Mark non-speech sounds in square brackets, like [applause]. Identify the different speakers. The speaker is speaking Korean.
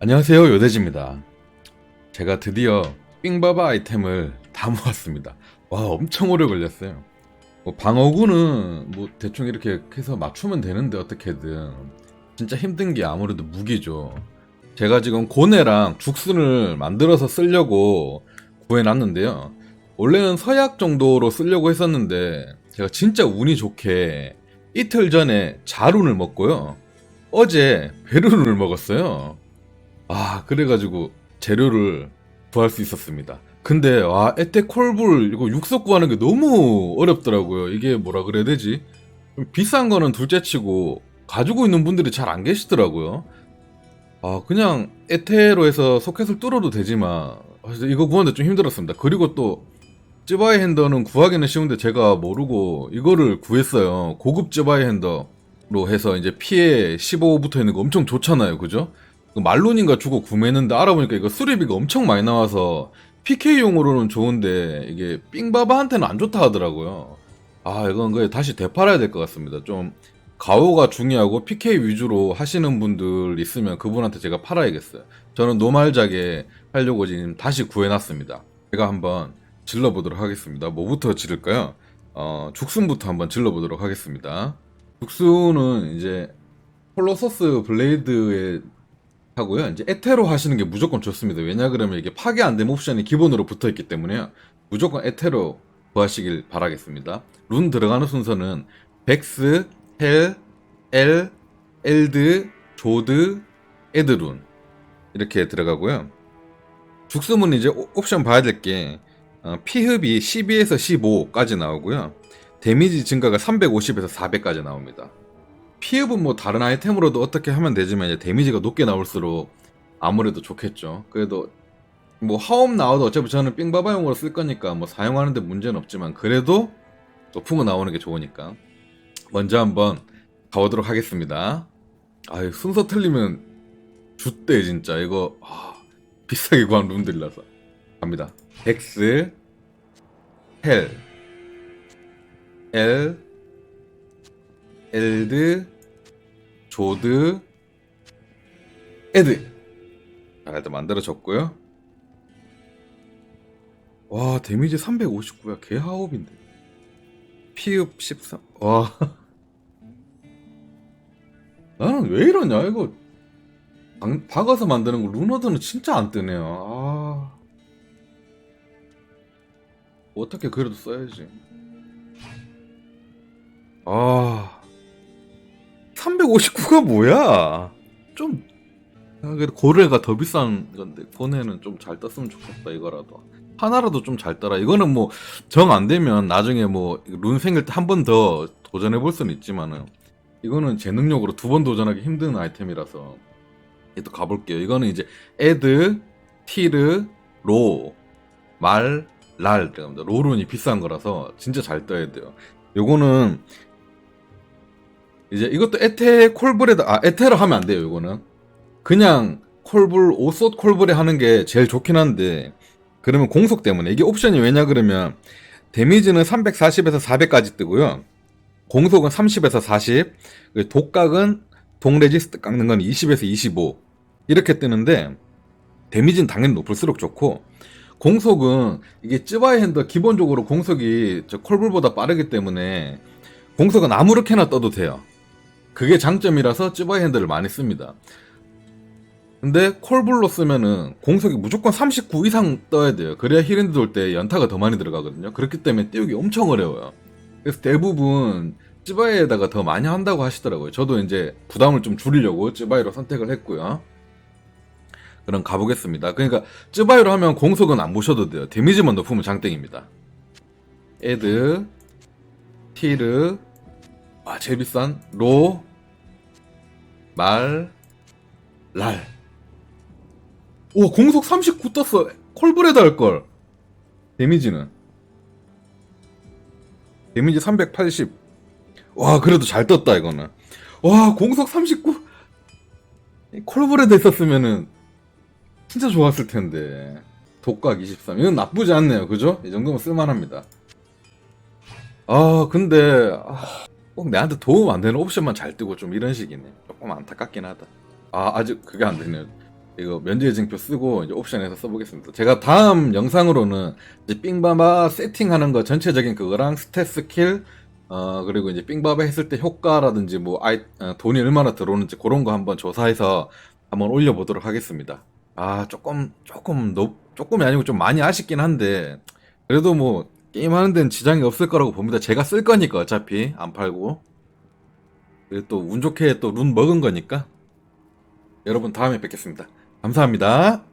Speaker 1: 안녕하세요 요대지입니다. 제가 드디어 삥바바 아이템을 다 [laughs] 모았습니다. 와 엄청 오래 걸렸어요. 뭐 방어구는 뭐 대충 이렇게 해서 맞추면 되는데 어떻게든. 진짜 힘든 게 아무래도 무기죠. 제가 지금 고뇌랑 죽순을 만들어서 쓰려고 구해놨는데요. 원래는 서약 정도로 쓰려고 했었는데 제가 진짜 운이 좋게 이틀 전에 자룬을 먹고요. 어제 베르룬을 먹었어요 아, 그래가지고 재료를 구할 수 있었습니다. 근데, 와, 에테콜불, 이거 육석 구하는 게 너무 어렵더라고요. 이게 뭐라 그래야 되지? 좀 비싼 거는 둘째 치고, 가지고 있는 분들이 잘 안 계시더라고요. 아, 그냥 에테로 해서 소켓을 뚫어도 되지만, 아, 이거 구하는데 좀 힘들었습니다. 그리고 또, 쯔바이 핸더는 구하기는 쉬운데 제가 모르고 이거를 구했어요. 고급 쯔바이 핸더로 해서 이제 피해 15 붙어 있는 거 엄청 좋잖아요. 그죠? 그 말론인가 주고 구매했는데 알아보니까 이거 수리비가 엄청 많이 나와서 PK용으로는 좋은데 이게 삥바바한테는 안 좋다 하더라고요. 아 이건 거의 다시 되팔아야 될 것 같습니다. 좀 가오가 중요하고 PK 위주로 하시는 분들 있으면 그분한테 제가 팔아야겠어요. 저는 노말작에 하려고 지금 다시 구해놨습니다. 제가 한번 질러보도록 하겠습니다. 뭐부터 지를까요? 어, 죽순부터 한번 질러보도록 하겠습니다. 죽순은 이제 홀로서스 블레이드에 하고요. 이제 에테로 하시는 게 무조건 좋습니다. 왜냐 그러면 이게 파괴 안 되는 옵션이 기본으로 붙어 있기 때문에요. 무조건 에테로 구하시길 바라겠습니다. 룬 들어가는 순서는 백스, 헬, 엘, 엘드, 조드, 에드룬 이렇게 들어가고요. 죽숨은 이제 오- 옵션 봐야 될게 피흡이 12에서 15까지 나오고요. 데미지 증가가 350에서 400까지 나옵니다. 피흡은 뭐 다른 아이템으로도 어떻게 하면 되지만 이제 데미지가 높게 나올수록 아무래도 좋겠죠. 그래도 뭐 하업 나와도 어차피 저는 삥바바용으로 쓸 거니까 뭐 사용하는데 문제는 없지만 그래도 높은 거 나오는 게 좋으니까 먼저 한번 가보도록 하겠습니다. 아유 순서 틀리면 jut대 진짜 이거 아, 비싸게 구한 룸들이라서 갑니다. 엑스 헬 L 엘드, 조드, 에드. 자, 일단 만들어졌고요. 와, 데미지 359야. 개하옵인데. 피읍 13. 와. [laughs] 나는 왜 이러냐, 이거. 박- 박아서 만드는 거 루너드는 진짜 안 뜨네요. 아. 어떻게 그래도 써야지. 아. 359가 뭐야? 좀 아, 그래도 고래가 더 비싼 건데 고래는 좀 잘 떴으면 좋겠다 이거라도. 하나라도 좀잘 떠라. 이거는 뭐 정 안 되면 나중에 뭐 룬 생길 때 한 번 더 도전해 볼 수는 있지만은 이거는 제 능력으로 두 번 도전하기 힘든 아이템이라서 이또 가볼게요. 이거는 이제 에드 티르 로 말, 랄 들어갑니다. 로룬이 비싼 거라서 진짜 잘 떠야 돼요. 요거는 이제 이것도 에테 콜블에다 아 에테로 하면 안 돼요 이거는. 그냥 콜블 오솥 콜블에 하는 게 제일 좋긴 한데 그러면 공속 때문에. 이게 옵션이 왜냐 그러면 데미지는 340에서 400까지 뜨고요. 공속은 30에서 40 그리고 독각은 독 레지스트 깎는 건 20에서 25 이렇게 뜨는데 데미지는 당연히 높을수록 좋고 공속은 이게 쯔바이 핸더 기본적으로 공속이 저 콜블보다 빠르기 때문에 공속은 아무렇게나 떠도 돼요. 그게 장점이라서 쯔바이 핸들을 많이 씁니다. 근데 콜블로 쓰면은 공속이 무조건 39 이상 떠야 돼요. 그래야 힐핸드 돌 때 연타가 더 많이 들어가거든요. 그렇기 때문에 띄우기 엄청 어려워요. 그래서 대부분 쯔바이에다가 더 많이 한다고 하시더라고요. 저도 이제 부담을 좀 줄이려고 쯔바이로 선택을 했고요. 그럼 가보겠습니다. 그러니까 쯔바이로 하면 공속은 안 보셔도 돼요. 데미지만 높으면 장땡입니다. 에드, 티르, 아 제일 비싼 로, 말, 랄. 오 공속 39 떴어. 콜브레드 할 걸. 데미지는 데미지 380. 와 그래도 잘 떴다 이거는. 와 공속 39. 콜브레드 했었으면은 진짜 좋았을 텐데. 독각 23. 이건 나쁘지 않네요. 그죠? 이 정도면 쓸만합니다. 아, 근데, 아, 꼭 내한테 도움 안 되는 옵션만 잘 뜨고 좀 이런 식이네. 조금 안타깝긴 하다. 아, 아직 그게 안 되네요. 이거 면제 증표 쓰고 이제 옵션에서 써보겠습니다. 제가 다음 영상으로는 이제 삥바바 세팅하는 거 전체적인 그거랑 스탯 스킬 어 그리고 이제 삥바바 했을 때 효과라든지 뭐 아이 어, 돈이 얼마나 들어오는지 그런 거 한번 조사해서 한번 올려보도록 하겠습니다. 아 조금 조금 너 조금이 아니고 좀 많이 아쉽긴 한데 그래도 뭐 게임하는 데는 지장이 없을 거라고 봅니다. 제가 쓸 거니까 어차피 안 팔고 그리고 또운 좋게 또 룬 먹은 거니까 여러분 다음에 뵙겠습니다. 감사합니다.